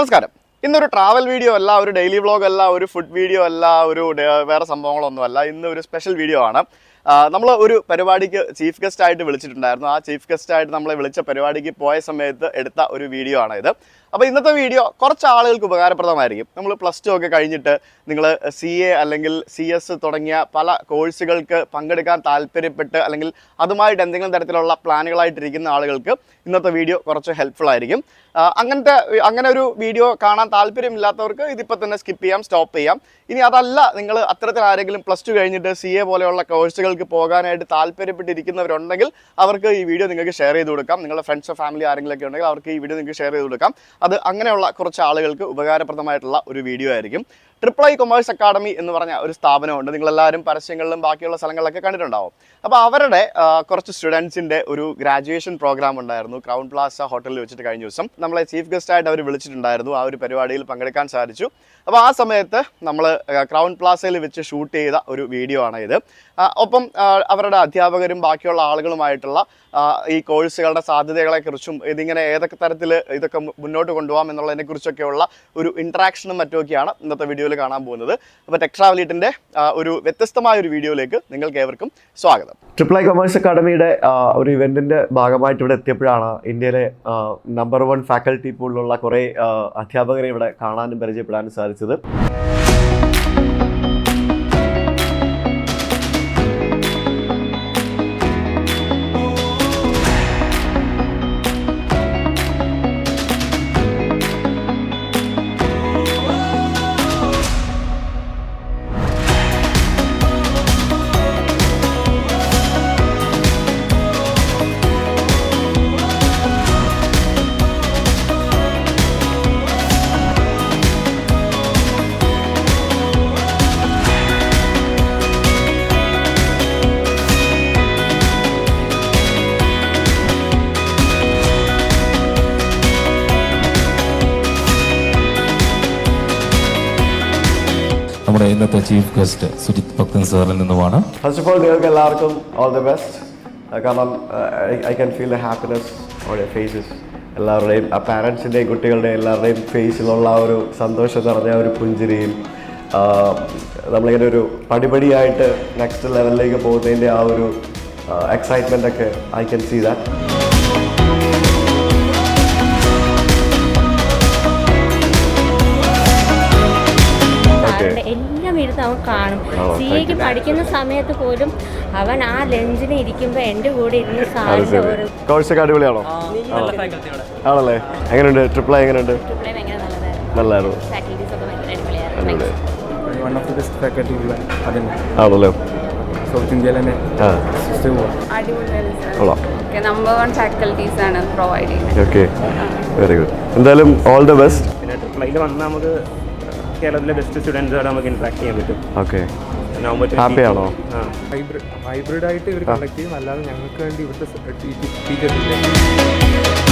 നമസ്കാരം. ഇന്നൊരു travel video അല്ല ഒരു ഡെയിലി വ്ളോഗ് അല്ല ഒരു ഫുഡ് വീഡിയോ അല്ല ഒരു വേറെ സംഭവങ്ങളൊന്നുമല്ല ഇന്ന് ഒരു സ്പെഷ്യൽ വീഡിയോ ആണ്. നമ്മൾ ഒരു പരിപാടിക്ക് ചീഫ് ഗസ്റ്റ് ആയിട്ട് വിളിച്ചിട്ടുണ്ടായിരുന്നു. ആ ചീഫ് ഗസ്റ്റ് ആയിട്ട് നമ്മളെ വിളിച്ച പരിപാടിക്ക് പോയ സമയത്ത് എടുത്ത ഒരു വീഡിയോ ആണ് ഇത്. അപ്പോൾ ഇന്നത്തെ വീഡിയോ കുറച്ച് ആളുകൾക്ക് ഉപകാരപ്രദമായിരിക്കും. നമ്മൾ പ്ലസ് ടു ഒക്കെ കഴിഞ്ഞിട്ട് നിങ്ങൾ സി എ അല്ലെങ്കിൽ സി എസ് തുടങ്ങിയ പല കോഴ്സുകൾക്ക് പങ്കെടുക്കാൻ താല്പര്യപ്പെട്ട് അല്ലെങ്കിൽ അതുമായിട്ട് എന്തെങ്കിലും തരത്തിലുള്ള പ്ലാനുകളായിട്ടിരിക്കുന്ന ആളുകൾക്ക് ഇന്നത്തെ വീഡിയോ കുറച്ച് ഹെൽപ്ഫുൾ ആയിരിക്കും. അങ്ങനത്തെ അങ്ങനെ ഒരു വീഡിയോ കാണാൻ താല്പര്യമില്ലാത്തവർക്ക് ഇതിപ്പോൾ തന്നെ സ്കിപ്പ് ചെയ്യാം സ്റ്റോപ്പ് ചെയ്യാം. ഇനി അതല്ല നിങ്ങൾ അത്തരത്തിൽ ആരെങ്കിലും പ്ലസ് ടു കഴിഞ്ഞിട്ട് സി എ പോലെയുള്ള കോഴ്സുകൾക്ക് പോകാനായിട്ട് താല്പര്യപ്പെട്ടിരിക്കുന്നവരുണ്ടെങ്കിൽ അവർക്ക് ഈ വീഡിയോ നിങ്ങൾക്ക് ഷെയർ ചെയ്ത് കൊടുക്കാം. നിങ്ങളുടെ ഫ്രണ്ട്സ് ഫാമിലി ആരെങ്കിലും ഒക്കെ ഉണ്ടെങ്കിൽ അവർക്ക് ഈ വീഡിയോ നിങ്ങൾക്ക് ഷെയർ ചെയ്ത് കൊടുക്കാം. അത് അങ്ങനെയുള്ള കുറച്ച് ആളുകൾക്ക് ഉപകാരപ്രദമായിട്ടുള്ള ഒരു വീഡിയോ ആയിരിക്കും. ട്രിപ്പിൾ ഐ കൊമേഴ്സ് അക്കാഡമി എന്ന് പറഞ്ഞ ഒരു സ്ഥാപനമുണ്ട്. നിങ്ങളെല്ലാവരും പരസ്യങ്ങളിലും ബാക്കിയുള്ള സ്ഥലങ്ങളിലൊക്കെ കണ്ടിട്ടുണ്ടാവും. അപ്പോൾ അവരുടെ കുറച്ച് സ്റ്റുഡൻസിന്റെ ഒരു ഗ്രാജുവേഷൻ പ്രോഗ്രാം ഉണ്ടായിരുന്നു. ക്രൗൺ പ്ലാസ ഹോട്ടലിൽ വെച്ചിട്ട് കഴിഞ്ഞ ദിവസം നമ്മളെ ചീഫ് ഗസ്റ്റ് ആയിട്ട് അവർ വിളിച്ചിട്ടുണ്ടായിരുന്നു. ആ ഒരു പരിപാടിയിൽ പങ്കെടുക്കാൻ സാധിച്ചു. അപ്പോൾ ആ സമയത്ത് നമ്മൾ ക്രൗൺ പ്ലാസയിൽ വെച്ച് ഷൂട്ട് ചെയ്ത ഒരു വീഡിയോ ആണ് ഇത് ഒപ്പം അവരുടെ അധ്യാപകരും ബാക്കിയുള്ള ആളുകളുമായിട്ടുള്ള ഈ കോഴ്സുകളുടെ സാധ്യതകളെക്കുറിച്ചും ഇതിങ്ങനെ ഏതൊക്കെ തരത്തിൽ ഇതൊക്കെ മുന്നോട്ട് കൊണ്ടുപോകാം എന്നുള്ളതിനെക്കുറിച്ചൊക്കെയുള്ള ഒരു ഇൻട്രാക്ഷനും മറ്റുമൊക്കെയാണ് ഇന്നത്തെ വീഡിയോയിൽ കാണാൻ പോകുന്നത്. അപ്പോൾ ടെക് ട്രാവലീറ്റിന്റെ ഒരു വ്യത്യസ്തമായ ഒരു വീഡിയോയിലേക്ക് നിങ്ങൾക്ക് ഏവർക്കും സ്വാഗതം. ട്രിപ്പിൾ ഐ കൊമേഴ്സ് അക്കാഡമിയുടെ ഒരു ഇവന്റിന്റെ ഭാഗമായിട്ട് ഇവിടെ എത്തിയപ്പോഴാണ് ഇന്ത്യയിലെ നമ്പർ വൺ ഫാക്കൽറ്റി പൂളിലുള്ള കുറേ അധ്യാപകരെ ഇവിടെ കാണാനും പരിചയപ്പെടാനും സാധിച്ചത്. ചീഫ് ഗസ്റ്റ് സുജിത് ഭക്തൻ സാറിൽ നിന്നുമാണ്. ഫസ്റ്റ് ഓഫ് ഓൾ നിങ്ങൾക്ക് എല്ലാവർക്കും ഓൾ ദി ബെസ്റ്റ് കാരണം I can feel the happiness faces എല്ലാവരുടെയും ആ പാരൻസിന്റെയും കുട്ടികളുടെയും എല്ലാവരുടെയും ഫേസിലുള്ള ആ ഒരു സന്തോഷം നിറഞ്ഞ ഒരു പുഞ്ചിരിയിൽ നമ്മളിങ്ങനെ ഒരു പടിപടിയായിട്ട് നെക്സ്റ്റ് ലെവലിലേക്ക് പോകുന്നതിന്റെ ആ ഒരു എക്സൈറ്റ്മെന്റ് ഒക്കെ ഐ ക്യാൻ സീ ദാറ്റ് അവൻ കാണും. സിഇക്ക് സി എക്ക് പഠിക്കുന്ന സമയത്ത് പോലും അവൻ ആ ലഞ്ചിന് ഇരിക്കുമ്പോൾ എന്റെ കൂടെ ഇരുന്ന് ഒരു കോഴ്സൊക്കെ അടിപൊളിയാണോ? ആണല്ലേ? എങ്ങനെയുണ്ട്? ട്രിപ്പിൾ എങ്ങനെയുണ്ട്? നല്ലതായിരുന്നു. ആണല്ലോ? സൗത്ത് ഇന്ത്യയിൽ തന്നെ നമ്പർ വൺ ഫാക്കൽറ്റീസ് ആണ് പ്രൊവൈഡ് ചെയ്യുന്നത്. ഓക്കെ വെരി ഗുഡ് എന്തായാലും ഓൾ ദ ബെസ്റ്റ് പിന്നെ ട്രിപ്പിൾ വന്നാൽ നമുക്ക് കേരളത്തിലെ ബെസ്റ്റ് സ്റ്റുഡൻസുമായിട്ട് നമുക്ക് ഇന്ററാക്ട് ചെയ്യാൻ പറ്റും. ഓക്കെ. ഹാപ്പിയാണോ ഹൈബ്രിഡ് ഹൈബ്രിഡ് ആയിട്ട് ഇവർ കളക്ട് ചെയ്യും. അല്ലാതെ ഞങ്ങൾക്ക് വേണ്ടി ഇവിടുത്തെ ടീച്ചേഴ്സ് ഇല്ല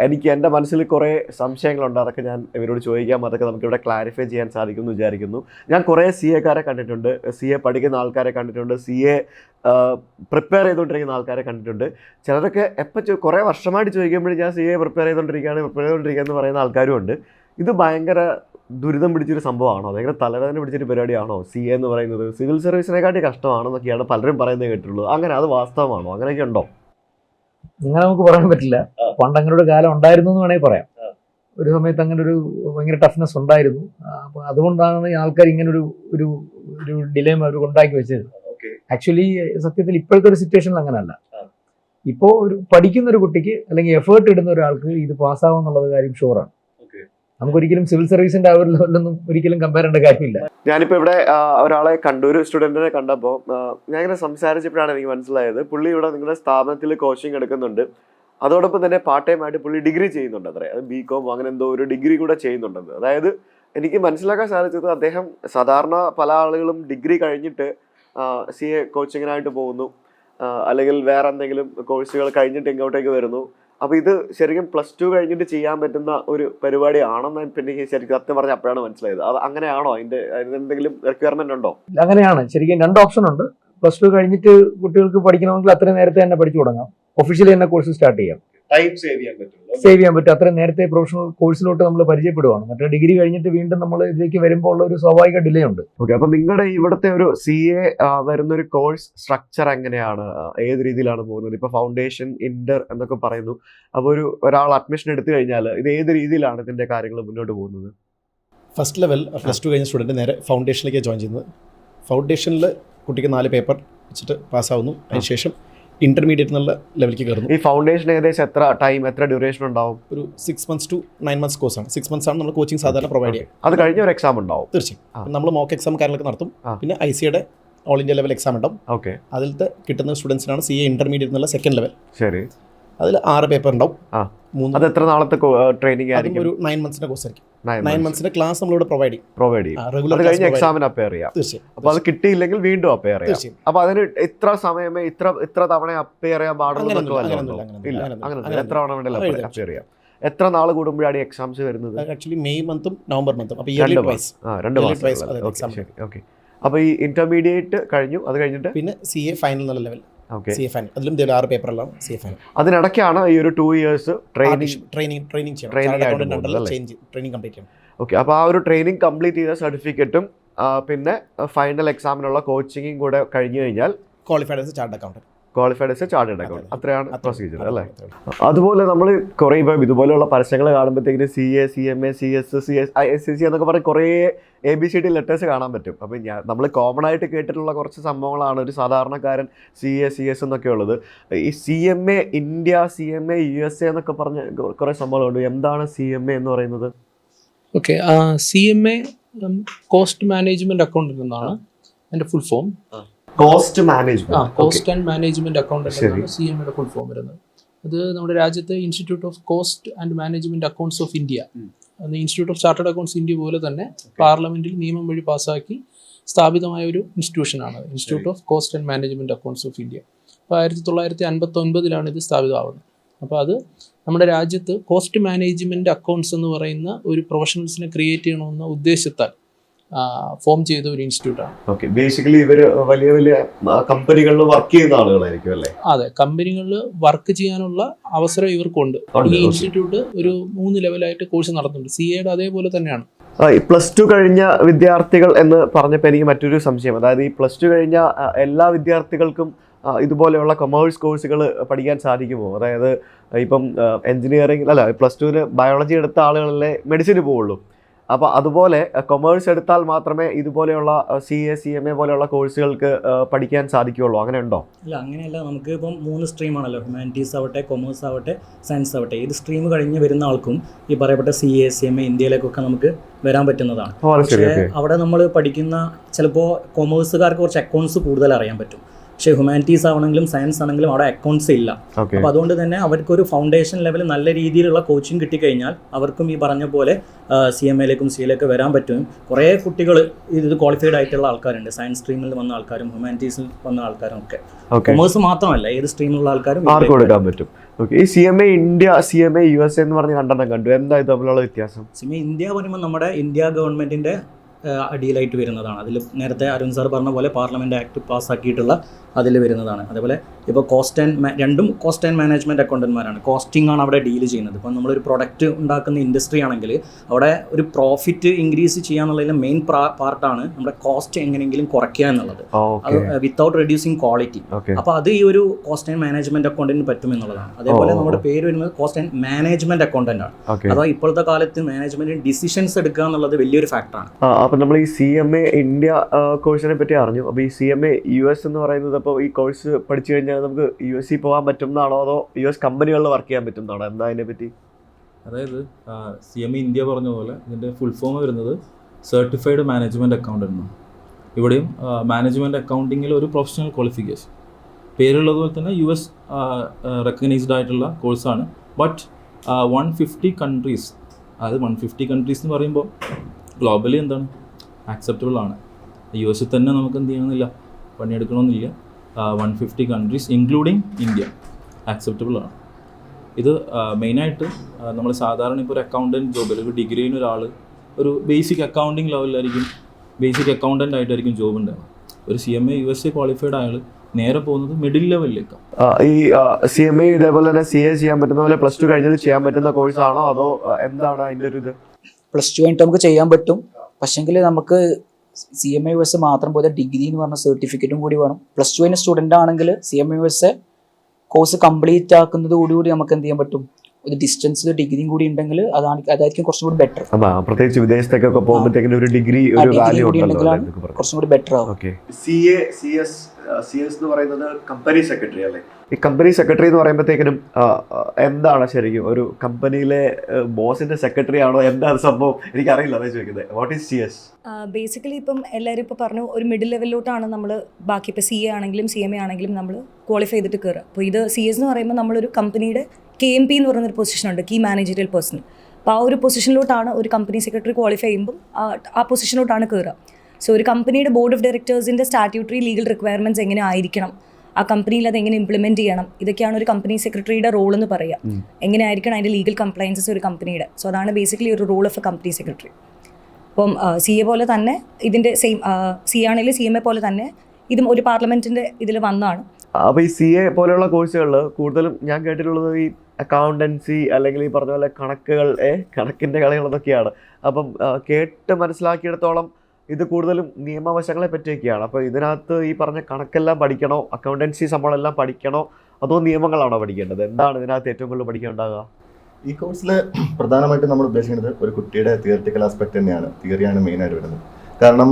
എനിക്ക് എന്റെ മനസ്സിൽ കുറേ സംശയങ്ങളുണ്ട്. അതൊക്കെ ഞാൻ ഇവരോട് ചോദിക്കാം. അതൊക്കെ നമുക്ക് ഇവിടെ ക്ലാരിഫൈ ചെയ്യാൻ സാധിക്കും എന്ന് വിചാരിക്കുന്നു. ഞാൻ കുറേ സി എക്കാരെ കണ്ടിട്ടുണ്ട്. സി എ പഠിക്കുന്ന ആൾക്കാരെ കണ്ടിട്ടുണ്ട്. സി എ പ്രിപ്പയർ ചെയ്തുകൊണ്ടിരിക്കുന്ന ആൾക്കാരെ കണ്ടിട്ടുണ്ട്. ചിലരൊക്കെ എപ്പോൾ കുറേ വർഷമായിട്ട് ചോദിക്കുമ്പോഴും ഞാൻ സി എ പ്രിപ്പയർ ചെയ്തുകൊണ്ടിരിക്കുകയാണ് പ്രിപ്പയർ ചെയ്തുകൊണ്ടിരിക്കുക എന്ന് പറയുന്ന ആൾക്കാരും ഉണ്ട്. ഇത് ഭയങ്കര ദുരിതം പിടിച്ചൊരു സംഭവമാണോ? ഭയങ്കര തലവേദന പിടിച്ചൊരു പരിപാടിയാണോ സി എന്ന് പറയുന്നത്? സിവിൽ സർവീസിനെക്കാട്ടി കഷ്ടമാണെന്നൊക്കെയാണ് പലരും പറയുന്നത് കേട്ടിട്ടുള്ളത്. അങ്ങനെ അത് വാസ്തവമാണോ? അങ്ങനെയൊക്കെ ഉണ്ടോ? അങ്ങനെ നമുക്ക് പറയാൻ പറ്റില്ല. പണ്ട് അങ്ങനെ ഒരു കാലം ഉണ്ടായിരുന്നു എന്ന് വേണമെങ്കിൽ പറയാം. ഒരു സമയത്ത് അങ്ങനെ ഒരു ഭയങ്കര ടഫ്നെസ് ഉണ്ടായിരുന്നു. അപ്പൊ അതുകൊണ്ടാണ് ഈ ആൾക്കാർ ഇങ്ങനെ ഒരു ഒരു ഒരു ഡിലേ അവർ ഉണ്ടാക്കി വെച്ചത്. ആക്ച്വലി സത്യത്തിൽ ഇപ്പോഴത്തെ ഒരു സിറ്റുവേഷനിൽ അങ്ങനല്ല. ഇപ്പോൾ ഒരു പഠിക്കുന്ന ഒരു കുട്ടിക്ക് അല്ലെങ്കിൽ എഫേർട്ട് ഇടുന്ന ഒരാൾക്ക് ഇത് പാസ്സാവും എന്നുള്ളത് കാര്യം ഷുവറാണ് നമുക്കൊരിക്കലും സിവിൽ സർവീസിന്റെ ആ ഒരു ഒരിക്കലും കമ്പയർ ചെയ്യേണ്ട കാര്യമില്ല. ഞാനിപ്പോൾ ഇവിടെ ഒരാളെ കണ്ടു ഒരു സ്റ്റുഡന്റിനെ കണ്ടപ്പോൾ ഞാൻ ഇങ്ങനെ സംസാരിച്ചപ്പോഴാണ് എനിക്ക് മനസ്സിലായത് പുള്ളി ഇവിടെ നിങ്ങളുടെ സ്ഥാപനത്തിൽ കോച്ചിങ് എടുക്കുന്നുണ്ട്. അതോടൊപ്പം തന്നെ പാർട്ട് ടൈം ആയിട്ട് പുള്ളി ഡിഗ്രി ചെയ്യുന്നുണ്ട് അത്രേ. അത് ബി കോം അങ്ങനെ എന്തോ ഒരു ഡിഗ്രി കൂടെ ചെയ്യുന്നുണ്ടെന്ന്. അതായത് എനിക്ക് മനസ്സിലാക്കാൻ സാധിച്ചത് അദ്ദേഹം സാധാരണ പല ആളുകളും ഡിഗ്രി കഴിഞ്ഞിട്ട് സി എ കോച്ചിങ്ങിനായിട്ട് പോകുന്നു. അല്ലെങ്കിൽ വേറെ എന്തെങ്കിലും കോഴ്സുകൾ കഴിഞ്ഞിട്ട് ഇങ്ങോട്ടേക്ക് വരുന്നു. അപ്പോൾ ഇത് ശരിക്കും പ്ലസ് ടു കഴിഞ്ഞിട്ട് ചെയ്യാൻ പറ്റുന്ന ഒരു പരിപാടിയാണെന്ന് പിന്നെ ശരിക്കും സത്യം പറഞ്ഞ അപ്പോഴാണ് മനസ്സിലായത്. അത് അങ്ങനെയാണോ? അതിന്റെ അതിന് എന്തെങ്കിലും റിക്വയർമെന്റ് ഉണ്ടോ? അങ്ങനെയാണ്. ശരിക്കും രണ്ട് ഓപ്ഷൻ ഉണ്ട്. പ്ലസ് ടു കഴിഞ്ഞിട്ട് കുട്ടികൾക്ക് പഠിക്കണമെങ്കിൽ അത്രയും നേരത്തെ തന്നെ പഠിച്ചു തുടങ്ങാം. ഒഫീഷ്യലി തന്നെ കോഴ്സ് സ്റ്റാർട്ട് ചെയ്യാം. ടൈം സേവ് ചെയ്യാൻ പറ്റുള്ളൂ. സേവ് ചെയ്യാൻ പറ്റും. അത്രയും നേരത്തെ പ്രൊഫഷണൽ കോഴ്സിലോട്ട് നമ്മൾ പരിചയപ്പെടുവാണ്. മറ്റേ ഡിഗ്രി കഴിഞ്ഞിട്ട് വീണ്ടും നമ്മൾ ഇതിലേക്ക് വരുമ്പോൾ ഉള്ള ഒരു സ്വാഭാവിക ഡിലേ ഉണ്ട്. ഓക്കെ അപ്പൊ നിങ്ങളുടെ ഇവിടുത്തെ ഒരു സി എ വരുന്ന ഒരു കോഴ്സ് സ്ട്രക്ചർ എങ്ങനെയാണ്? ഏത് രീതിയിലാണ് പോകുന്നത്? ഇപ്പൊ ഫൗണ്ടേഷൻ ഇന്റർ എന്നൊക്കെ പറയുന്നു. അപ്പൊ ഒരു ഒരാൾ അഡ്മിഷൻ എടുത്തു കഴിഞ്ഞാൽ ഇത് ഏത് രീതിയിലാണ് ഇതിന്റെ കാര്യങ്ങൾ മുന്നോട്ട് പോകുന്നത്? ഫസ്റ്റ് ലെവൽ പ്ലസ് ടു കഴിഞ്ഞ സ്റ്റുഡന്റ് നേരെ ഫൗണ്ടേഷനിലേക്ക് ജോയിൻ ചെയ്യുന്നത്. ഫൗണ്ടേഷനിൽ കുട്ടിക്ക് നാല് പേപ്പർ വെച്ചിട്ട് പാസ്സാവുന്നു അതിനുശേഷം ഇന്റർമീഡിയറ്റ് എന്നുള്ള ലെവലിലേക്ക് കയറുന്നു. ഈ ഫൗണ്ടേഷൻ ഏകദേശം എത്ര ടൈം എത്ര ഡ്യൂറേഷൻ ഉണ്ടാവും? ഒരു six months to nine months course ആണ്. സിക്സ് മന്ത്സ് ആണ് നമ്മൾ കോച്ചിങ് സാധാരണ പ്രൊവൈഡ് ചെയ്യുക. അത് കഴിഞ്ഞ ഒരു എക്സാം ഉണ്ടാവും. തീർച്ചയായും. നമ്മൾ മോക്ക് എക്സാം കാര്യങ്ങളൊക്കെ നടത്തും. പിന്നെ ഐ സിയുടെ ഓൾ ഇന്ത്യ ലെവൽ എക്സാം ഉണ്ടാവും. ഓക്കെ അതിലത്തെ കിട്ടുന്ന സ്റ്റുഡൻസിനാണ് സി എ ഇന്റർമീഡിയറ്റ് എന്നുള്ള സെക്കൻഡ് ലെവൽ ശരി. അതിൽ ആറ് പേപ്പർ ഉണ്ടാവും. മൂന്ന് അത് എത്ര നാളത്തെ ട്രെയിനിങ് ആയിരിക്കും? ഒരു നയൻ മന്ത്സിന്റെ കോഴ്സ് ആയിരിക്കും. നയൻ മന്ത്സിന്റെ ക്ലാസ് നമ്മളിവിടെ പ്രൊവൈഡ് ചെയ്യും. പ്രൊവൈഡ് ചെയ്യും. റെഗുലർ കഴിഞ്ഞ് എക്സാമിന് അപ്പയർ ചെയ്യാം. തീർച്ചയായും അപ്പൊ അത് കിട്ടിയില്ലെങ്കിൽ വീണ്ടും അപ്പയർ ചെയ്യാം. അപ്പോൾ അപ്പൊ അതിന് ഇത്ര സമയമേ ഇത്ര ഇത്ര തവണ അപ്പയർ ചെയ്യാൻ പാടുള്ളൂ? ഇല്ല. അങ്ങനെ എത്ര തവണ വേണമെങ്കിലും. അപ്പയർ ചെയ്യാം. എത്ര നാൾ കൂടുമ്പോഴാണ് എക്സാംസ് വരുന്നത്? ആക്ച്വലി മെയ് മന്തും നവംബർ മന്തും അപ്പോൾ ഇയർലി ട്വൈസ് ആ രണ്ട് മാസം ഓക്കെ അപ്പൊ ഈ ഇന്റർമീഡിയറ്റ് കഴിഞ്ഞു അത് കഴിഞ്ഞിട്ട്? പിന്നെ സി എ ഫൈനൽ എന്നുള്ള ലെവൽ സി എ ഫൈനൽ അതിലും ഇതേ ആറ് പേപ്പറെല്ലാം സി എ ഫൈനൽ അതിനിടയ്ക്കാണ് ഈ ഒരു two years training training training ചെയ്യണം? ചേഞ്ച് ട്രെയിനിങ് കംപ്ലീറ്റ് ചെയ്യണം. ഓക്കെ അപ്പോൾ ആ ഒരു ട്രെയിനിങ് കംപ്ലീറ്റ് ചെയ്ത സർട്ടിഫിക്കറ്റും പിന്നെ ഫൈനൽ എക്സാമിനുള്ള കോച്ചിങ്ങും കൂടെ കഴിഞ്ഞു കഴിഞ്ഞാൽ qualified as chartered accountant qualified as chartered account അതെ. അത്രയാണ് പ്രൊസീജിയർ അല്ലേ? അതുപോലെ നമ്മൾ കുറേ ഇപ്പം ഇതുപോലെയുള്ള പരസ്യങ്ങൾ കാണുമ്പോഴത്തേക്കിന് C A C M A C S C S I S C എന്നൊക്കെ പറഞ്ഞ് കുറേ A B C D letters കാണാൻ പറ്റും. അപ്പം ഞാൻ നമ്മൾ കോമൺ ആയിട്ട് കേട്ടിട്ടുള്ള കുറച്ച് സംഭവങ്ങളാണ് ഒരു സാധാരണക്കാരൻ സി എ സി എസ് എന്നൊക്കെ ഉള്ളത്. ഈ C M A India C M A U S A എന്നൊക്കെ പറഞ്ഞ കുറേ സംഭവങ്ങളുണ്ട്. എന്താണ് സി എം എ എന്ന് പറയുന്നത്? Okay C M A cost management അക്കൗണ്ടിൽ എന്നാണ് എന്റെ full form cost management cost and management account C M എയുടെ ഫുൾ ഫോം വരുന്നത്. അത് നമ്മുടെ രാജ്യത്തെ institute of cost and management accounts of India institute of chartered accounts India പോലെ തന്നെ പാർലമെന്റിൽ നിയമം വഴി പാസ്സാക്കി സ്ഥാപിതമായ ഒരു ഇൻസ്റ്റിറ്റ്യൂഷനാണ് institute of cost and management accounts of India അപ്പോൾ ആയിരത്തി തൊള്ളായിരത്തി അൻപത്തി ഒൻപതിലാണ് ഇത് സ്ഥാപിതമാവുന്നത്. അപ്പോൾ അത് നമ്മുടെ രാജ്യത്ത് കോസ്റ്റ് മാനേജ്മെന്റ് അക്കൗണ്ട്സ് എന്ന് പറയുന്ന ഒരു പ്രൊഫഷണൽസിനെ ക്രിയേറ്റ് ചെയ്യണമെന്ന ഉദ്ദേശത്താൽ ഫോം ചെയ്ത ഒരു ഇൻസ്റ്റിറ്റ്യൂട്ടാണ് ഓക്കെ ബേസിക്കലി ഇവർ വലിയ വലിയ കമ്പനികളിൽ വർക്ക് ചെയ്യുന്ന ആളുകളായിരിക്കും അല്ലേ? അതെ കമ്പനികളിൽ വർക്ക് ചെയ്യാനുള്ള അവസരം ഇവർക്കുണ്ട്. ഈ ഇൻസ്റ്റിറ്റ്യൂട്ട് ഒരു മൂന്ന് ലെവലായിട്ട് കോഴ്സ് നടത്തുന്നുണ്ട്. സി എയുടെ അതേപോലെ തന്നെയാണ്. പ്ലസ് ടു കഴിഞ്ഞ വിദ്യാർത്ഥികൾ എന്ന് പറഞ്ഞപ്പോൾ എനിക്ക് മറ്റൊരു സംശയം. അതായത് ഈ പ്ലസ് ടു കഴിഞ്ഞ എല്ലാ വിദ്യാർത്ഥികൾക്കും ഇതുപോലെയുള്ള കൊമേഴ്സ് കോഴ്സുകൾ പഠിക്കാൻ സാധിക്കുമോ? അതായത് ഇപ്പം എഞ്ചിനീയറിംഗ് അല്ല പ്ലസ് ടുവിന് ബയോളജി എടുത്ത ആളുകളല്ലേ മെഡിസിന് പോവുള്ളൂ. അപ്പോൾ അതുപോലെ കൊമേഴ്സ് എടുത്താൽ മാത്രമേ ഇതുപോലെയുള്ള C A C M A പോലെയുള്ള കോഴ്സുകൾക്ക് പഠിക്കാൻ സാധിക്കുകയുള്ളൂ. അങ്ങനെ ഉണ്ടോ അല്ല അങ്ങനെയല്ല. നമുക്ക് ഇപ്പം മൂന്ന് സ്ട്രീമാണല്ലോ ഹ്യൂമാനിറ്റീസ് ആവട്ടെ കൊമേഴ്സ് ആവട്ടെ സയൻസ് ആവട്ടെ. ഇത് സ്ട്രീം കഴിഞ്ഞ് വരുന്ന ആൾക്കും ഈ പറയപ്പെട്ട C A C M A ഇന്ത്യയിലേക്കൊക്കെ നമുക്ക് വരാൻ പറ്റുന്നതാണ്. പക്ഷേ അവിടെ നമ്മൾ പഠിക്കുന്ന ചിലപ്പോൾ കൊമേഴ്സുകാർക്ക് കുറച്ച് അക്കൗണ്ട്സ് കൂടുതൽ അറിയാൻ പറ്റും. പക്ഷേ ഹ്യൂമാനിറ്റീസ് ആവണമെങ്കിലും സയൻസ് ആണെങ്കിലും അവിടെ അക്കൗണ്ട്സ് ഇല്ല. അപ്പോൾ അതുകൊണ്ട് തന്നെ അവർക്കൊരു ഫൗണ്ടേഷൻ ലെവൽ നല്ല രീതിയിലുള്ള കോച്ചിങ് കിട്ടിക്കഴിഞ്ഞാൽ അവർക്കും ഈ പറഞ്ഞ പോലെ സി എം എയിലേക്കും സി എയിലേക്ക് വരാൻ പറ്റും. കുറേ കുട്ടികൾ ഇത് ക്വാളിഫൈഡ് ആയിട്ടുള്ള ആൾക്കാരുണ്ട്. സയൻസ് സ്ട്രീമിൽ വന്ന ആൾക്കാരും ഹ്യൂമാനിറ്റീസിൽ വന്ന ആൾക്കാരും ഒക്കെ. കൊമേഴ്സ് മാത്രമല്ല ഏത് സ്ട്രീമിലുള്ള ആൾക്കാരും ആർക്ക് കൊടുക്കാൻ പറ്റും? ഓക്കെ ഈ C M A India C M A U S എന്ന് പറഞ്ഞ് കണ്ടെണ്ണം കണ്ടു. എന്താ ഇത് തമ്മിലുള്ള വ്യത്യാസം? സിമി ഇന്ത്യ പറയുമ്പോൾ നമ്മുടെ ഇന്ത്യ ഗവൺമെന്റിന്റെ അടിയിലായിട്ട് വരുന്നതാണ്. അതിൽ നേരത്തെ അരുൺ സാർ പറഞ്ഞ പോലെ പാർലമെന്റ് ആക്ട് പാസ്സാക്കിയിട്ടുള്ള അതിൽ വരുന്നതാണ്. അതേപോലെ ഇപ്പോൾ കോസ്റ്റ് ആൻഡ് രണ്ടും കോസ്റ്റ് ആൻഡ് മാനേജ്മെന്റ് അക്കൗണ്ടന്മാരാണ് കോസ്റ്റിംഗ് ആണ് അവിടെ ഡീൽ ചെയ്യുന്നത്. ഇപ്പം നമ്മളൊരു പ്രൊഡക്റ്റ് ഉണ്ടാക്കുന്ന ഇൻഡസ്ട്രി ആണെങ്കിൽ അവിടെ ഒരു പ്രോഫിറ്റ് ഇൻക്രീസ് ചെയ്യാന്നുള്ളതിലെ മെയിൻ പാർട്ടാണ് നമ്മുടെ കോസ്റ്റ് എങ്ങനെയെങ്കിലും കുറയ്ക്കുക എന്നുള്ളത്. അത് വിത്തൗട്ട് റെഡ്യൂസിങ് ക്വാളിറ്റി അപ്പോൾ അത് ഈ ഒരു കോസ്റ്റ് ആൻഡ് മാനേജ്മെന്റ് അക്കൗണ്ടിന് പറ്റും എന്നുള്ളതാണ്. അതേപോലെ നമ്മുടെ പേര് വരുന്നത് കോസ്റ്റ് ആൻഡ് മാനേജ്മെന്റ് അക്കൗണ്ടന്റ് ആണ്. അതോ അഥവാ ഇപ്പോഴത്തെ കാലത്ത് മാനേജ്മെന്റ് ഡിസിഷൻസ് എടുക്കുക എന്നുള്ളത് വലിയൊരു ഫാക്ടറാണ് അപ്പോൾ നമ്മൾ ഈ സി എം എ ഇന്ത്യ കോഴ്സിനെ പറ്റി അറിഞ്ഞു. അപ്പോൾ ഈ C M A U S എന്ന് പറയുന്നത് അപ്പോൾ ഈ കോഴ്സ് പഠിച്ചു കഴിഞ്ഞാൽ നമുക്ക് യു എസ് സി പോകാൻ പറ്റുന്നതാണോ അതോ യു എസ് കമ്പനികളിൽ വർക്ക് ചെയ്യാൻ പറ്റുന്നതാണോ? എന്താ അതിനെ പറ്റി? അതായത് സി എം ഇന്ത്യ പറഞ്ഞ പോലെ ഇതിന്റെ ഫുൾ ഫോം വരുന്നത് സർട്ടിഫൈഡ് മാനേജ്മെന്റ് അക്കൗണ്ട് എന്നാണ് ഇവിടെയും മാനേജ്മെന്റ് അക്കൗണ്ടിങ്ങിൽ ഒരു പ്രൊഫഷണൽ ക്വാളിഫിക്കേഷൻ പേരുള്ളതുപോലെ തന്നെ യു എസ് റെക്കഗ്നൈസ്ഡ് ആയിട്ടുള്ള കോഴ്സാണ് ബട്ട് വൺ ഫിഫ്റ്റി കൺട്രീസ് അതായത് വൺ ഫിഫ്റ്റി കൺട്രീസ് എന്ന് പറയുമ്പോൾ ഗ്ലോബലി എന്താണ്? ആക്സെപ്റ്റബിൾ ആണ്. യു എസിൽ തന്നെ നമുക്ക് എന്ത് ചെയ്യണമെന്നില്ല പണിയെടുക്കണമെന്നില്ല. One fifty countries including India acceptable ആണ്. ഇത് മെയിനായിട്ട് നമ്മൾ സാധാരണ ഇപ്പോൾ ഒരു അക്കൗണ്ടന്റ് ജോബിൽ ഒരു ഡിഗ്രി ഒരാൾ ഒരു ബേസിക് അക്കൗണ്ടിങ് ലെവലിലായിരിക്കും ബേസിക് അക്കൗണ്ടന്റ് ആയിട്ടായിരിക്കും ജോബ് ഉണ്ടാവുക. ഒരു C M A U S A qualified ആയാൽ നേരെ പോകുന്നത് മിഡിൽ ലെവലിലേക്ക് ആ, ഈ സി എം എ ഇതേപോലെ തന്നെ സി എ ചെയ്യാൻ പറ്റുന്ന പോലെ പ്ലസ് ടു കഴിഞ്ഞത് ചെയ്യാൻ പറ്റുന്ന കോഴ്സ് ആണോ? അതോ എന്താണ് അതിന്റെ ഒരു ഇത്? പ്ലസ് ടു കഴിഞ്ഞിട്ട് നമുക്ക് ചെയ്യാൻ പറ്റും. പക്ഷെങ്കിൽ നമുക്ക് സി എം ഐ എസ് മാത്രം പോലെ ഡിഗ്രി എന്ന് പറഞ്ഞ സർട്ടിഫിക്കറ്റും കൂടി വേണം. പ്ലസ് ടു കഴിഞ്ഞ സ്റ്റുഡന്റ് ആണെങ്കിൽ C M I S course complete ആക്കുന്നത് കൂടി നമുക്ക് എന്ത് ചെയ്യാൻ പറ്റും? ഒരു ഡിസ്റ്റൻസ് ഡിഗ്രിയും കൂടി ഉണ്ടെങ്കിൽ അതാണ് അതായിരിക്കും കുറച്ചും കൂടി ബെറ്റർ പ്രത്യേകിച്ച് വിദേശത്തേക്കൊക്കെ പോകുമ്പോഴത്തേക്കും ഒരു ഡിഗ്രി ഒരു വാല്യൂ ഉണ്ടെങ്കിലാണ് കുറച്ചും കൂടി ബെറ്റർ ആവും. Okay C A C S C S എന്ന് പറയുന്നത് കമ്പനി സെക്രട്ടറി അല്ലേ? ഈ കമ്പനി സെക്രട്ടറി എന്ന് പറയുമ്പോഴത്തേക്കിനും ആ, എന്താണ് ശരിക്കും ഒരു കമ്പനിയിലെ ബോസിന്റെ സെക്രട്ടറി ആണോ? എന്താണ് സംഭവം? എനിക്കറിയില്ല അതാ ചോദിക്കുന്നത് what is C S basically ഇപ്പം എല്ലാവരും ഇപ്പോൾ പറഞ്ഞു ഒരു മിഡിൽ ലെവലിലോട്ടാണ് നമ്മൾ ബാക്കി. ഇപ്പോൾ സി എ ആണെങ്കിലും സി എം എ ആണെങ്കിലും നമ്മൾ ക്വാളിഫൈ ചെയ്തിട്ട് കയറുക അപ്പോൾ ഇത് സി എസ് എന്ന് പറയുമ്പോൾ നമ്മളൊരു കമ്പനിയുടെ കെ എം പി എന്ന് പറയുന്നൊരു പൊസിഷനുണ്ട് കീ മാനേജറിയൽ പേഴ്സൺ അപ്പോൾ ആ ഒരു പൊസിഷനിലോട്ടാണ് ഒരു കമ്പനി സെക്രട്ടറി ക്വാളിഫൈ ചെയ്യുമ്പം ആ- പൊസിഷനിലോട്ടാണ് കയറുക സോ ഒരു കമ്പനിയുടെ ബോർഡ് ഓഫ് ഡയറക്ടേഴ്സിന്റെ സ്റ്റാറ്റ്യൂട്ടറി ലീഗൽ റിക്വയർമെന്റ്സ് എങ്ങനെ ആയിരിക്കണം? ആ കമ്പനിയിൽ അത് എങ്ങനെ ഇംപ്ലിമെന്റ് ചെയ്യണം? ഇതൊക്കെയാണ് ഒരു കമ്പനി സെക്രട്ടറിയുടെ റോൾ എന്ന് പറയുക. എങ്ങനെയായിരിക്കണം അതിന്റെ ലീഗൽ കംപ്ലയൻസസ് ഒരു കമ്പനിയുടെ സോ അതാണ് ബേസിക്കലി ഒരു role of a company secretary അപ്പം സി എ പോലെ തന്നെ ഇതിന്റെ സെയിം സി ആണെങ്കിലും സി എം എ പോലെ തന്നെ ഇതും ഒരു പാർലമെന്റിന്റെ ഇതിൽ വന്നാണ് അപ്പോൾ ഈ സി എ പോലെയുള്ള കോഴ്സുകളിൽ കൂടുതലും ഞാൻ കേട്ടിട്ടുള്ളത് ഈ അക്കൗണ്ടൻസി അല്ലെങ്കിൽ ഈ പറഞ്ഞ പോലെ കണക്കുകൾ കണക്കിന്റെ കളികൾ എന്നൊക്കെയാണ് അപ്പം കേട്ട് മനസ്സിലാക്കിയിടത്തോളം ഇത് കൂടുതലും നിയമവശങ്ങളെ പറ്റിയൊക്കെയാണ്. അപ്പോൾ ഇതിനകത്ത് ഈ പറഞ്ഞ കണക്കെല്ലാം പഠിക്കണോ? അക്കൗണ്ടൻസി സംഭവമെല്ലാം പഠിക്കണോ? അതോ നിയമങ്ങളാണോ പഠിക്കേണ്ടത്? എന്താണ് ഇതിനകത്ത് ഏറ്റവും കൂടുതൽ പഠിക്കേണ്ടാകുക ഈ കോഴ്സിൽ പ്രധാനമായിട്ടും നമ്മൾ ഉദ്ദേശിക്കുന്നത് ഒരു കുട്ടിയുടെ തിയറിറ്റിക്കൽ ആസ്പെക്ട് തന്നെയാണ്. തിയറിയാണ് മെയിനായിട്ട് വരുന്നത്. കാരണം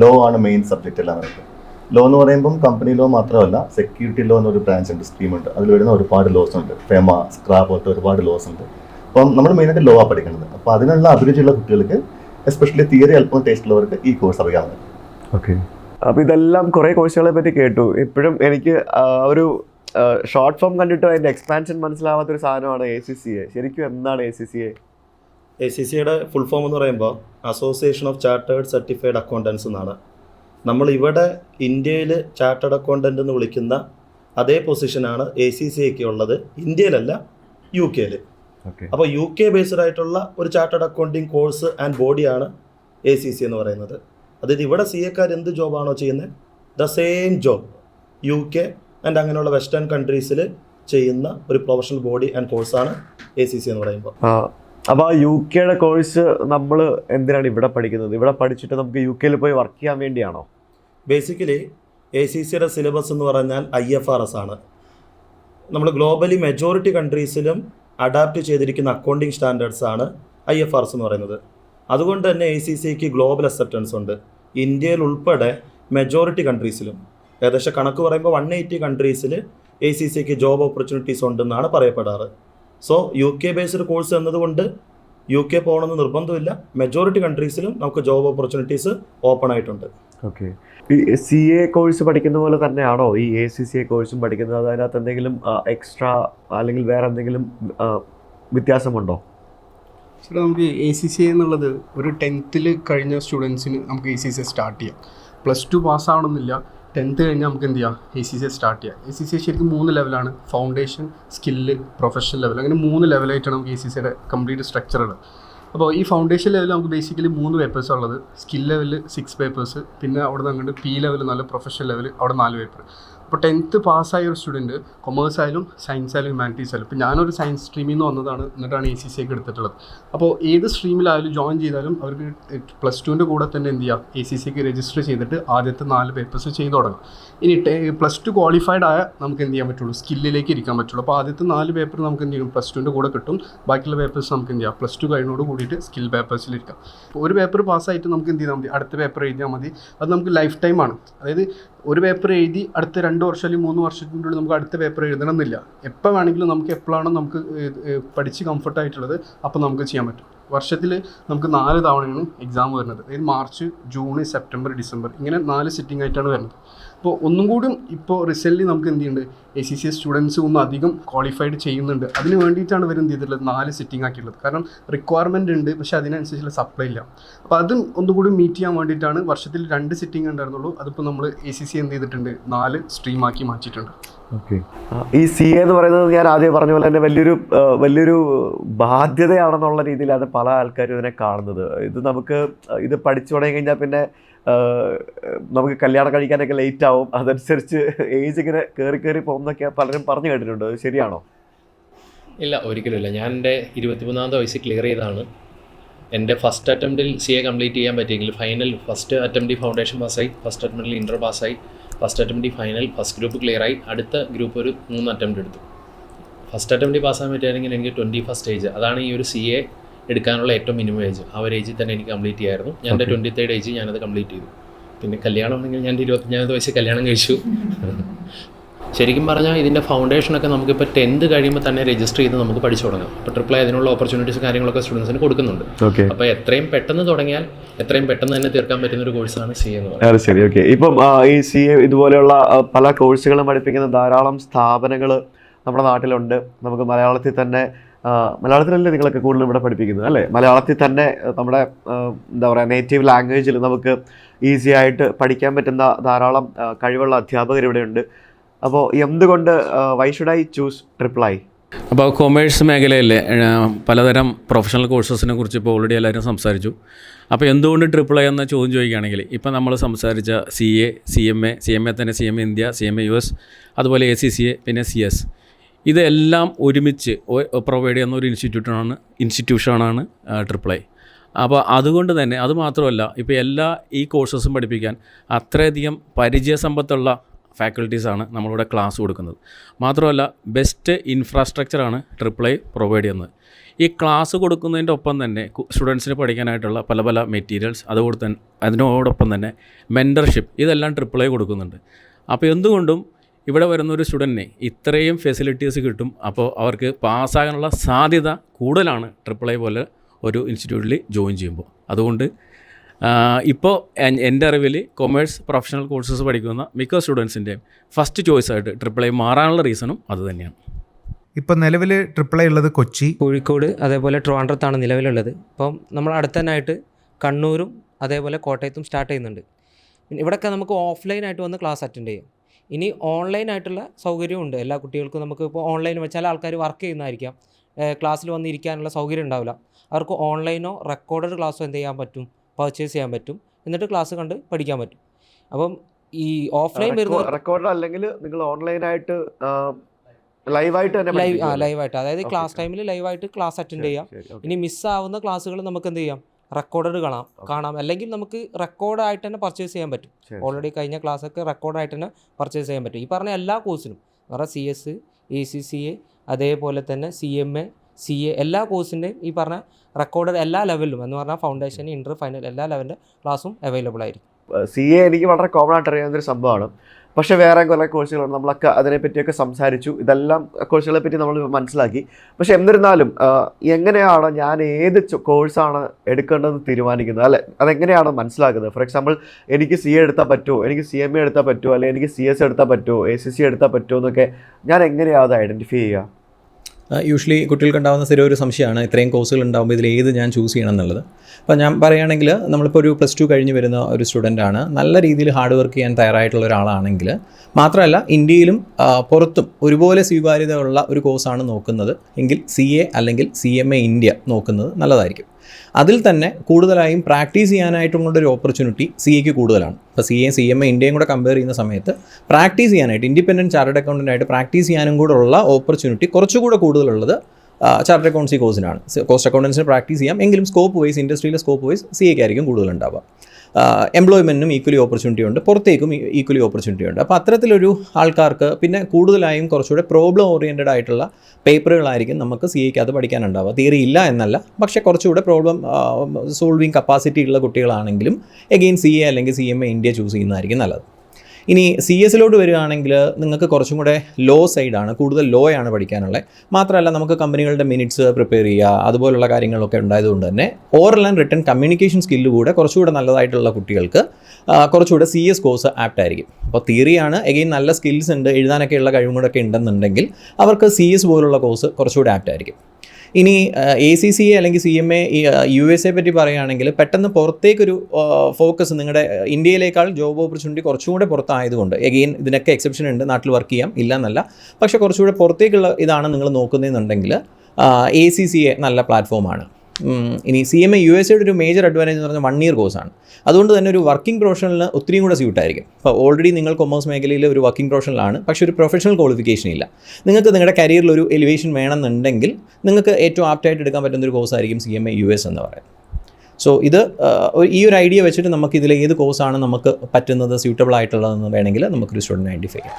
ലോ ആണ് മെയിൻ സബ്ജക്റ്റ് എല്ലാം വരുന്നത് ലോ എന്ന് പറയുമ്പം കമ്പനി ലോ മാത്രമല്ല സെക്യൂരിറ്റി ലോ എന്നൊരു ബ്രാഞ്ച് ഉണ്ട് സ്കീമുണ്ട് ഉണ്ട്. അതിൽ വരുന്ന ഒരുപാട് ലോസ് ഉണ്ട്. ഫെമ സ്ക്രാപ്പ് പോലത്തെ ഒരുപാട് ലോസ് ഉണ്ട്. അപ്പം നമ്മൾ മെയിനായിട്ട് ലോ ആ പഠിക്കുന്നത്. അപ്പോൾ അതിനുള്ള അഭിരുചിയുള്ള കുട്ടികൾക്ക് എസ്പെഷ്യലി തിയറി അല്പം ടേസ്റ്റ് ഉള്ളവർക്ക് ഈ കോഴ്സ് അറിയാവുന്നത് ഓക്കെ അപ്പോൾ ഇതെല്ലാം കുറേ കോഴ്സുകളെ പറ്റി കേട്ടു. ഇപ്പോഴും എനിക്ക് ഒരു ഷോർട്ട് ഫോം കണ്ടിട്ട് അതിന്റെ എക്സ്പാൻഷൻ മനസ്സിലാവാത്ത ഒരു സാധനമാണ് എ സി സി എ ശരിക്കും എന്താണ് A C C A A C സിയുടെ ഫുൾ ഫോം എന്ന് പറയുമ്പോൾ association of chartered certified accountants എന്നാണ്. നമ്മൾ ഇവിടെ ഇന്ത്യയിൽ ചാർട്ടേഡ് അക്കൗണ്ടന്റ് എന്ന് വിളിക്കുന്ന അതേ പൊസിഷനാണ് എ സി സി ഒക്കെ ഉള്ളത്. ഇന്ത്യയിലല്ല യു കെയിൽ അപ്പോൾ യു കെ ബേസ്ഡ് ആയിട്ടുള്ള ഒരു ചാർട്ടേഡ് അക്കൗണ്ടിങ് കോഴ്സ് ആൻഡ് ബോഡിയാണ് എ സി സി എന്ന് പറയുന്നത്. അതായത് ഇവിടെ സി എക്കാർ എന്ത് ജോബാണോ ചെയ്യുന്നത് the same job U K and അങ്ങനെയുള്ള വെസ്റ്റേൺ കൺട്രീസിൽ ചെയ്യുന്ന ഒരു പ്രൊഫഷണൽ ബോഡി ആൻഡ് കോഴ്സാണ് എ സി സി എന്ന് പറയുമ്പോൾ. അപ്പോൾ ആ യു കെയുടെ കോഴ്സ് നമ്മൾ എന്തിനാണ് ഇവിടെ പഠിക്കുന്നത്? ഇവിടെ പഠിച്ചിട്ട് നമുക്ക് യു കെയിൽ പോയി വർക്ക് ചെയ്യാൻ വേണ്ടിയാണോ? ബേസിക്കലി എ സി സിയുടെ സിലബസ് എന്ന് പറഞ്ഞാൽ ഐ എഫ് ആർ എസ് ആണ്. നമ്മൾ ഗ്ലോബലി മെജോറിറ്റി കൺട്രീസിലും അഡാപ്റ്റ് ചെയ്തിരിക്കുന്ന അക്കൗണ്ടിങ് സ്റ്റാൻഡേർഡ്സ് ആണ് ഐ എഫ് ആർ എസ് എന്ന് പറയുന്നത്. അതുകൊണ്ട് തന്നെ എ സി സിക്ക് ഗ്ലോബൽ അക്സെപ്റ്റൻസ് ഉണ്ട്. ഇന്ത്യയിൽ ഉൾപ്പെടെ മെജോറിറ്റി കൺട്രീസിലും ഏകദേശം കണക്ക് പറയുമ്പോൾ വൺ എയ്റ്റി കൺട്രീസിൽ എ സി സിക്ക് ജോബ് ഓപ്പർച്യൂണിറ്റീസ് ഉണ്ടെന്നാണ് പറയപ്പെടാറ്. So U K based course എന്നതുകൊണ്ട് യു കെ പോകണമെന്ന് നിർബന്ധമില്ല. മെജോറിറ്റി കൺട്രീസിലും നമുക്ക് ജോബ് ഓപ്പർച്യൂണിറ്റീസ് ഓപ്പൺ ആയിട്ടുണ്ട്. ഓക്കെ ഈ സി എ കോഴ്സ് പഠിക്കുന്ന പോലെ തന്നെയാണോ? ഈ എ സി സി എ കോഴ്സും പഠിക്കുന്നത്? അതിനകത്ത് എന്തെങ്കിലും എക്സ്ട്രാ അല്ലെങ്കിൽ വേറെ എന്തെങ്കിലും വ്യത്യാസമുണ്ടോ? ചേട്ടാ നമുക്ക് എ സി സി എന്നുള്ളത് ഒരു ടെൻത്തിൽ കഴിഞ്ഞ സ്റ്റുഡൻസിന് നമുക്ക് എ സി സി സ്റ്റാർട്ട് ചെയ്യാം. പ്ലസ് ടു പാസ്സാവണമെന്നില്ല ടെൻത്ത് കഴിഞ്ഞാൽ നമുക്ക് എന്ത് ചെയ്യാം? എ സി സി സ്റ്റാർട്ട് ചെയ്യാം. എ സി സി ശരിക്കും മൂന്ന് ലെവലാണ് ഫൗണ്ടേഷൻ സ്കില്ല് പ്രൊഫഷണൽ ലെവൽ അങ്ങനെ മൂന്ന് ലെവലായിട്ടാണ് നമുക്ക് എ സി സിയുടെ കംപ്ലീറ്റ് സ്ട്രക്ചർ അപ്പോൾ ഈ ഫൗണ്ടേഷൻ ലെവലിൽ നമുക്ക് ബേസിക്കലി മൂന്ന് പേപ്പേഴ്സ് ഉള്ളത്. സ്കിൽ ലെവലിൽ സിക്സ് പേപ്പേഴ്സ് പിന്നെ അവിടെ നിന്ന് അങ്ങോട്ട് പി ലെവൽ നല്ല പ്രൊഫഷണൽ ലെവൽ അവിടെ നാല് പേപ്പർ അപ്പോൾ ടെൻത്ത് പാസ്സായ ഒരു സ്റ്റുഡന്റ് കൊമേഴ്സ് ആയാലും സയൻസ് ആയാലും ഹ്യൂമാനിറ്റീസ് ആയാലും. ഇപ്പോൾ ഞാനൊരു സയൻസ് സ്ട്രീമിൽ നിന്ന് വന്നതാണ് എന്നിട്ടാണ് എ സി സി ഒക്കെ എടുത്തിട്ടുള്ളത്. അപ്പോൾ ഏത് സ്ട്രീമിലായാലും ജോയിൻ ചെയ്താലും അവർക്ക് പ്ലസ് ടുവിന്റെ കൂടെ തന്നെ എന്ത് ചെയ്യാം? എ സി സിക്ക് രജിസ്റ്റർ ചെയ്തിട്ട് ആദ്യത്തെ നാല് പേപ്പേഴ്സ് ചെയ്തു തുടങ്ങും. ഇനി പ്ലസ് ടു ക്വാളിഫൈഡ് ആയ നമുക്ക് എന്ത് ചെയ്യാൻ പറ്റുള്ളൂ? സ്കില്ലിലേക്ക് ഇരിക്കാൻ പറ്റുള്ളൂ. അപ്പോൾ ആദ്യത്തെ നാല് പേപ്പർ നമുക്ക് എന്ത് ചെയ്യും? പ്ലസ് ടുവിന്റെ കൂടെ കിട്ടും. ബാക്കിയുള്ള പേപ്പേഴ്സ് നമുക്ക് എന്ത് ചെയ്യാം? പ്ലസ് ടു കഴിഞ്ഞോട് കൂടിയിട്ട് സ്കിൽ പേപ്പേഴ്സിലിരിക്കാം ഒരു പേപ്പർ പാസ്സായിട്ട് നമുക്ക് എന്ത് ചെയ്താൽ മതി? അടുത്ത പേപ്പർ എഴുതിയാൽ മതി. അത് നമുക്ക് ലൈഫ് ടൈമാണ് അതായത് ഒരു പേപ്പർ എഴുതി അടുത്ത രണ്ട് വർഷം അല്ലെങ്കിൽ മൂന്ന് വർഷത്തിന്റെ ഉള്ളിൽ നമുക്ക് അടുത്ത പേപ്പർ എഴുതണം എന്നില്ല എപ്പോൾ വേണമെങ്കിലും നമുക്ക് എപ്പോഴാണോ നമുക്ക് പഠിച്ച് കംഫർട്ടായിട്ടുള്ളത് അപ്പോൾ നമുക്ക് ചെയ്യാൻ പറ്റും. വർഷത്തിൽ നമുക്ക് നാല് തവണയാണ് എക്സാം വരുന്നത്. അതായത് മാർച്ച് ജൂൺ സെപ്റ്റംബർ ഡിസംബർ. ഇങ്ങനെ നാല് സിറ്റിംഗ് ആയിട്ടാണ് വരുന്നത്. അപ്പോൾ ഒന്നും കൂടി ഇപ്പോൾ റിസൽട്ടിൽ നമുക്ക് എന്ത് ചെയ്യുന്നുണ്ട് എ സി സി സ്റ്റുഡൻസ് ഒന്നും അധികം ക്വാളിഫൈഡ് ചെയ്യുന്നുണ്ട്. അതിന് വേണ്ടിയിട്ടാണ് ഇവർ എന്ത് ചെയ്തിട്ടുള്ളത്? നാല് സിറ്റിംഗ് ആക്കിയിട്ടുള്ളത്. കാരണം റിക്വയർമെന്റ് ഉണ്ട് പക്ഷേ അതിനനുസരിച്ചുള്ള സപ്ലൈ ഇല്ല. അപ്പോൾ അതും ഒന്നുകൂടി മീറ്റ് ചെയ്യാൻ വേണ്ടിയിട്ടാണ് വർഷത്തിൽ രണ്ട് സിറ്റിംഗ് ഉണ്ടായിരുന്നുള്ളൂ. അതിപ്പോൾ നമ്മൾ എ സി സി എന്ത് ചെയ്തിട്ടുണ്ട്? നാല് സ്ട്രീം ആക്കി മാറ്റിയിട്ടുണ്ട്. ഓക്കെ. ഈ സി എ എന്ന് പറയുന്നത് ഞാൻ ആദ്യം പറഞ്ഞ പോലെ തന്നെ വലിയൊരു വലിയൊരു ബാധ്യതയാണെന്നുള്ള രീതിയിലാണ് പല ആൾക്കാരും ഇതിനെ കാണുന്നത്. ഇത് നമുക്ക് ഇത് പഠിച്ചു തുടങ്ങി കഴിഞ്ഞാൽ പിന്നെ നമുക്ക് കല്യാണം കഴിക്കാനൊക്കെ ലേറ്റ് ആവും. അതനുസരിച്ച് ഏജ് ഇങ്ങനെ കയറി കയറി പോകുന്നൊക്കെ പലരും പറഞ്ഞു കേട്ടിട്ടുണ്ട്. ശരിയാണോ? ഇല്ല ഒരിക്കലുമില്ല ഞാൻ എന്റെ ഇരുപത്തിമൂന്നാമത്തെ വയസ്സ് ക്ലിയർ ചെയ്താണ് എന്റെ ഫസ്റ്റ് അറ്റംപ്റ്റിൽ സി എ കംപ്ലീറ്റ് ചെയ്യാൻ പറ്റിയെങ്കിൽ ഫൈനൽ ഫസ്റ്റ് അറ്റംപ്റ്റിൽ ഫൗണ്ടേഷൻ പാസ്സായി ഫസ്റ്റ് അറ്റംപ്റ്റിൽ ഇന്റർ പാസ്സായി ഫസ്റ്റ് അറ്റംപ്റ്റിൽ ഫൈനൽ ഫസ്റ്റ് ഗ്രൂപ്പ് ക്ലിയർ ആയി. അടുത്ത ഗ്രൂപ്പ് ഒരു മൂന്ന് അറ്റംപ്റ്റ് എടുത്തു. ഫസ്റ്റ് അറ്റംപ്റ്റിൽ പാസ്സാൻ പറ്റുകയാണെങ്കിൽ എനിക്ക് ട്വന്റി ഫസ്റ്റ് ഏജ് അതാണ് ഈ ഒരു സി എ എടുക്കാനുള്ള ഏറ്റവും മിനിമം ഏജ് ആ ഒരു ഏജിൽ തന്നെ എനിക്ക് കംപ്ലീറ്റ് ചെയ്യായിരുന്നു. ഞാൻ എന്റെ. ട്വന്റി തേർഡ് ഏജ് ഞാനത് കംപ്ലീറ്റ് ചെയ്തു. പിന്നെ കല്യാണം ആണെങ്കിൽ ഞാൻ എന്റെ ഇരുപത്തഞ്ചാമത്തെ വയസ്സിൽ കല്യാണം കഴിച്ചു. ശരിക്കും പറഞ്ഞാൽ ഇതിന്റെ ഫൗണ്ടേഷനൊക്കെ നമുക്കിപ്പോൾ ടെൻത്ത് കഴിയുമ്പോൾ തന്നെ രജിസ്റ്റർ ചെയ്ത് നമുക്ക് പഠിച്ചു തുടങ്ങാം. അപ്പോൾ ട്രിപ്പിൾ അതിനുള്ള ഓപ്പർച്യൂണിറ്റീസ് കാര്യങ്ങളൊക്കെ സ്റ്റുഡൻസിന് കൊടുക്കുന്നുണ്ട്. ഓക്കെ അപ്പോൾ എത്രയും പെട്ടെന്ന് തുടങ്ങിയാൽ എത്രയും പെട്ടെന്ന് തന്നെ തീർക്കാൻ പറ്റുന്ന ഒരു കോഴ്സാണ് സി എന്ന് ശരി ഓക്കെ ഇപ്പം ഈ സി എ ഇതുപോലെയുള്ള പല കോഴ്സുകളും പഠിപ്പിക്കുന്ന ധാരാളം സ്ഥാപനങ്ങൾ നമ്മുടെ നാട്ടിലുണ്ട്. നമുക്ക് മലയാളത്തിൽ തന്നെ മലയാളത്തിലല്ലേ നിങ്ങളൊക്കെ കൂടുതലും ഇവിടെ പഠിപ്പിക്കുന്നത് അല്ലേ? മലയാളത്തിൽ തന്നെ നമ്മുടെ എന്താ പറയുക നേറ്റീവ് ലാംഗ്വേജിൽ നമുക്ക് ഈസി ആയിട്ട് പഠിക്കാൻ പറ്റുന്ന ധാരാളം കഴിവുള്ള അധ്യാപകർ ഇവിടെയുണ്ട് അപ്പോൾ എന്തുകൊണ്ട് why should I choose triple അപ്പോൾ കൊമേഴ്സ് മേഖലയിലെ പലതരം പ്രൊഫഷണൽ കോഴ്സസിനെ കുറിച്ച് ഇപ്പോൾ ഓൾറെഡി എല്ലാവരും സംസാരിച്ചു. അപ്പോൾ എന്തുകൊണ്ട് ട്രിപ്പിൾ ഐ എന്ന ചോദ്യം ചോദിക്കുകയാണെങ്കിൽ ഇപ്പം നമ്മൾ സംസാരിച്ച C A C M A C M A തന്നെ C M A India C M A U S അതുപോലെ എ സി സി എ പിന്നെ സി എസ് ഇതെല്ലാം ഒരുമിച്ച് പ്രൊവൈഡ് ചെയ്യുന്ന ഒരു ഇൻസ്റ്റിറ്റ്യൂട്ടാണ് ഇൻസ്റ്റിറ്റ്യൂഷനാണ് ട്രിപ്പിൾ ഐ. അപ്പോൾ അതുകൊണ്ട് തന്നെ അത് മാത്രമല്ല ഇപ്പോൾ എല്ലാ ഈ കോഴ്സസും പഠിപ്പിക്കാൻ അത്രയധികം പരിചയസമ്പത്തുള്ള ഫാക്കൽറ്റീസാണ് നമ്മളിവിടെ ക്ലാസ് കൊടുക്കുന്നത്. മാത്രമല്ല ബെസ്റ്റ് ഇൻഫ്രാസ്ട്രക്ചറാണ് ട്രിപ്പിൾ ഐ പ്രൊവൈഡ് ചെയ്യുന്നത്. ഈ ക്ലാസ് കൊടുക്കുന്നതിന്റെ ഒപ്പം തന്നെ സ്റ്റുഡൻസിന് പഠിക്കാനായിട്ടുള്ള പല പല മെറ്റീരിയൽസ് അതുകൊണ്ട് തന്നെ അതിനോടൊപ്പം തന്നെ മെന്റർഷിപ്പ് ഇതെല്ലാം ട്രിപ്പിൾ ഐ കൊടുക്കുന്നുണ്ട്. അപ്പോൾ എന്തുകൊണ്ടും ഇവിടെ വരുന്ന ഒരു സ്റ്റുഡന്റിന് ഇത്രയും ഫെസിലിറ്റീസ് കിട്ടും. അപ്പോൾ അവർക്ക് പാസ്സാകാനുള്ള സാധ്യത കൂടുതലാണ് ട്രിപ്പിൾ ഐ പോലെ ഒരു ഇൻസ്റ്റിറ്റ്യൂട്ടിൽ ജോയിൻ ചെയ്യുമ്പോൾ. അതുകൊണ്ട് ഇപ്പോൾ എന്റെ അറിവിൽ കൊമേഴ്സ് പ്രൊഫഷണൽ കോഴ്സസ് പഠിക്കുന്ന മിക്ക സ്റ്റുഡൻസിന്റെയും ഫസ്റ്റ് ചോയ്സ് ആയിട്ട് ട്രിപ്പിൾ ഐ മാറാനുള്ള റീസണും അത് തന്നെയാണ്. ഇപ്പം നിലവിൽ ട്രിപ്പിൾ ഐ ഉള്ളത് കൊച്ചി. കോഴിക്കോട് അതേപോലെ ട്രിവാൻഡ്രത്താണ് നിലവിലുള്ളത്. ഇപ്പം നമ്മൾ അടുത്തനായിട്ട് തന്നെയായിട്ട് കണ്ണൂരും അതേപോലെ കോട്ടയത്തും സ്റ്റാർട്ട് ചെയ്യുന്നുണ്ട്. പിന്നെ ഇവിടെയൊക്കെ നമുക്ക് ഓഫ്ലൈനായിട്ട് വന്ന് ക്ലാസ് അറ്റൻഡ് ചെയ്യാം. ഇനി ഓൺലൈൻ ആയിട്ടുള്ള സൗകര്യമുണ്ട്. എല്ലാ കുട്ടികൾക്കും നമുക്ക് ഇപ്പോൾ ഓൺലൈൻ വെച്ചാൽ ആൾക്കാർ വർക്ക് ചെയ്യുന്നതായിരിക്കാം. ക്ലാസ്സിൽ വന്നിരിക്കാനുള്ള സൗകര്യം ഉണ്ടാവില്ല. അവർക്ക് ഓൺലൈനോ റെക്കോർഡഡ് ക്ലാസ്സോ എന്ത് ചെയ്യാൻ പറ്റും? പർച്ചേസ് ചെയ്യാൻ പറ്റും. എന്നിട്ട് ക്ലാസ് കണ്ട് പഠിക്കാൻ പറ്റും. അപ്പം ഈ ഓഫ്ലൈൻ വരുന്ന റെക്കോർഡ് അല്ലെങ്കിൽ നിങ്ങൾ ഓൺലൈനായിട്ട് ലൈവായിട്ട് തന്നെ ലൈവ് ആ ലൈവായിട്ട്. അതായത് ക്ലാസ് ടൈമിൽ ലൈവായിട്ട് ക്ലാസ് അറ്റൻഡ് ചെയ്യാം. ഇനി മിസ്സാവുന്ന ക്ലാസ്സുകൾ നമുക്ക് എന്ത് ചെയ്യാം? റെക്കോർഡഡ് കാണാം. കാണാം. അല്ലെങ്കിൽ നമുക്ക് റെക്കോർഡായിട്ട് തന്നെ പർച്ചേസ് ചെയ്യാൻ പറ്റും. ഓൾറെഡി കഴിഞ്ഞ ക്ലാസ് ക്ലാസ്സൊക്കെ റെക്കോർഡായിട്ട് തന്നെ പർച്ചേസ് ചെയ്യാൻ പറ്റും. ഈ പറഞ്ഞ എല്ലാ കോഴ്സിനും എന്ന് പറഞ്ഞാൽ C S A C C A അതേപോലെ തന്നെ C M A C A എല്ലാ കോഴ്സിന്റെയും ഈ പറഞ്ഞ റെക്കോർഡഡ് എല്ലാ ലെവലിലും എന്ന് പറഞ്ഞാൽ ഫൗണ്ടേഷൻ ഇന്റർ ഫൈനൽ എല്ലാ ലെവലിന്റെ ക്ലാസ്സും അവൈലബിൾ ആയിരിക്കും. സി എ എനിക്ക് വളരെ കോമൺ ആയിട്ട് അറിയാവുന്ന ഒരു സംഭവമാണ്. പക്ഷേ വേറെ കുറേ കോഴ്സുകളുണ്ട് നമ്മളൊക്കെ അതിനെപ്പറ്റിയൊക്കെ സംസാരിച്ചു. ഇതെല്ലാം കോഴ്സുകളെ പറ്റി നമ്മൾ മനസ്സിലാക്കി. പക്ഷേ എന്നിരുന്നാലും എങ്ങനെയാണ് ഞാൻ ഏത് കോഴ്സാണ് എടുക്കേണ്ടതെന്ന് തീരുമാനിക്കുന്നത്? അല്ലെ? അതെങ്ങനെയാണ് മനസ്സിലാക്കുന്നത്? ഫോർ എക്സാമ്പിൾ എനിക്ക് സി എ എടുത്താൽ പറ്റുമോ എനിക്ക് സി എം എ എടുത്താൽ പറ്റുമോ അല്ലെങ്കിൽ എനിക്ക് സി എസ് എടുത്താൽ പറ്റുമോ എ സി സി എടുത്താൽ പറ്റുമോ എന്നൊക്കെ ഞാൻ എങ്ങനെയാണ് അത് ഐഡന്റിഫൈ ചെയ്യുക? യൂഷ്വലി കുട്ടികൾക്ക് ഉണ്ടാകുന്ന സ്ഥിരം ഒരു സംശയമാണ്. ഇത്രയും കോഴ്സുകൾ ഉണ്ടാകുമ്പോൾ ഇതിൽ ഏത് ഞാൻ ചൂസ് ചെയ്യണം എന്നുള്ളത്. അപ്പോൾ ഞാൻ പറയുകയാണെങ്കിൽ നമ്മളിപ്പോൾ ഒരു പ്ലസ് ടു കഴിഞ്ഞ് വരുന്ന ഒരു ആണ്. നല്ല രീതിയിൽ ഹാർഡ് വർക്ക് ചെയ്യാൻ തയ്യാറായിട്ടുള്ള ഒരാളാണെങ്കിൽ മാത്രമല്ല ഇന്ത്യയിലും പുറത്തും ഒരുപോലെ സ്വീകാര്യതയുള്ള ഒരു കോഴ്സാണ് നോക്കുന്നത്. എങ്കിൽ സി എ അല്ലെങ്കിൽ സി എം എ ഇന്ത്യ നോക്കുന്നത് നല്ലതായിരിക്കും. അതിൽ തന്നെ കൂടുതലായും പ്രാക്ടീസ് ചെയ്യാനായിട്ടും കൊണ്ടൊരു ഓപ്പർച്യൂണിറ്റി സി എക്ക് കൂടുതലാണ്. ഇപ്പോൾ C A C M A ഇന്ത്യയും കൂടെ കമ്പയർ ചെയ്യുന്ന സമയത്ത് പ്രാക്ടീസ് ചെയ്യാനായിട്ട് ഇൻഡിപെൻഡന്റ് ചാർട്ടേഡ് അക്കൗണ്ടന്റായിട്ട് പ്രാക്ടീസ് ചെയ്യാനും കൂടെ ഉള്ള ഓപ്പർച്യൂണിറ്റി കുറച്ചുകൂടെ കൂടുതലുള്ളത് ചാർട്ടേഡ് അക്കൗണ്ട്സി കോഴ്സിനാണ് കോസ്റ്റ് അക്കൗണ്ടൻസിന് പ്രാക്ടീസ് ചെയ്യാം. എങ്കിലും സ്കോപ്പ് വൈസ് ഇൻഡസ്ട്രിയിലെ സ്കോപ്പ് വൈസ് സി എക്ക് ആയിരിക്കും കൂടുതലുണ്ടാവുക. എംപ്ലോയ്മെന്റിനും ഈക്വലി ഓപ്പർച്യൂണിറ്റി ഉണ്ട്. പുറത്തേക്കും ഈക്വലി ഓപ്പർച്യൂണിറ്റി ഉണ്ട്. അപ്പോൾ അത്തരത്തിലൊരു ആൾക്കാർക്ക് പിന്നെ കൂടുതലായും കുറച്ചുകൂടെ പ്രോബ്ലം ഓറിയന്റഡ് ആയിട്ടുള്ള പേപ്പറുകളായിരിക്കും നമുക്ക് സി എക്കകത്ത് പഠിക്കാനുണ്ടാവുക. തിയറി ഇല്ല എന്നല്ല. പക്ഷേ കുറച്ചുകൂടെ പ്രോബ്ലം സോൾവിങ് കപ്പാസിറ്റി ഉള്ള കുട്ടികളാണെങ്കിലും എഗെയിൻ സി എ അല്ലെങ്കിൽ C M A India choose ചെയ്യുന്നതായിരിക്കും നല്ലത്. ഇനി സി എസിലോട്ട് വരികയാണെങ്കിൽ നിങ്ങൾക്ക് കുറച്ചും കൂടെ ലോ സൈഡാണ് കൂടുതൽ ലോ ആണ് പഠിക്കാനുള്ളത് മാത്രമല്ല നമുക്ക് കമ്പനികളുടെ മിനിറ്റ്സ് പ്രിപ്പയർ ചെയ്യുക അതുപോലുള്ള കാര്യങ്ങളൊക്കെ ഉണ്ടായതുകൊണ്ട് തന്നെ oral and written communication skill കൂടെ കുറച്ചുകൂടെ നല്ലതായിട്ടുള്ള കുട്ടികൾക്ക് കുറച്ചുകൂടെ സി എസ് കോഴ്സ് ആപ്റ്റ് ആയിരിക്കും. അപ്പോൾ തിയറിയാണ് എഗെയിൻ നല്ല സ്കിൽസ് ഉണ്ട് എഴുതാനൊക്കെയുള്ള കഴിവും കൂടെ ഒക്കെ ഉണ്ടെന്നുണ്ടെങ്കിൽ അവർക്ക് സി എസ് പോലുള്ള കോഴ്സ് കുറച്ചുകൂടെ ആപ്റ്റ് ആയിരിക്കും. ഇനി എ സി സി എ അല്ലെങ്കിൽ C M A U S A പറ്റി പറയുകയാണെങ്കിൽ പെട്ടെന്ന് പുറത്തേക്കൊരു ഫോക്കസ് നിങ്ങളുടെ ഇന്ത്യയിലേക്കാൾ ജോബ് ഓപ്പർച്യൂണിറ്റി കുറച്ചുകൂടെ പുറത്തായതുകൊണ്ട് എഗെയിൻ ഇതിനൊക്കെ എക്സെപ്ഷൻ ഉണ്ട് നാട്ടിൽ വർക്ക് ചെയ്യാം ഇല്ല എന്നല്ല പക്ഷേ കുറച്ചുകൂടെ പുറത്തേക്കുള്ള ഇതാണ് നിങ്ങൾ നോക്കുന്നതെന്നുണ്ടെങ്കിൽ എ സി സി എ നല്ല പ്ലാറ്റ്ഫോമാണ് ഇനി C M A U S എയുടെ ഒരു മേജർ അഡ്വാന്റേജ് എന്ന് പറഞ്ഞാൽ വൺ ഇയർ കോഴ്സാണ് അതുകൊണ്ട് തന്നെ ഒരു വർക്കിംഗ് പ്രൊഫഷണലിന് ഒത്തിരിയും കൂടെ സ്യൂട്ടായിരിക്കും അപ്പോൾ ഓൾറെഡി നിങ്ങൾ കൊമേഴ്സ് മേഖലയിൽ ഒരു വർക്കിംഗ് പ്രൊഫഷണലാണ് പക്ഷേ ഒരു പ്രൊഫഷണൽ ക്വാളിഫിക്കേഷൻ ഇല്ല. നിങ്ങൾക്ക് നിങ്ങളുടെ കരിയറിൽ ഒരു എലിവേഷൻ വേണമെന്നുണ്ടെങ്കിൽ നിങ്ങൾക്ക് ഏറ്റവും ആപ്റ്റായിട്ട് എടുക്കാൻ പറ്റുന്ന ഒരു കോഴ്സായിരിക്കും C M A U S എന്ന് പറയുന്നത്. സോ ഇത് ഈ ഒരു ഐഡിയ വെച്ചിട്ട് നമുക്ക് ഇതിൽ ഏത് കോഴ്സാണ് നമുക്ക് പറ്റുന്നത് സ്യൂട്ടബിൾ ആയിട്ടുള്ളതെന്ന് വേണമെങ്കിൽ നമുക്കൊരു സ്റ്റുഡന്റ് ഐഡന്റിഫൈ ചെയ്യാം.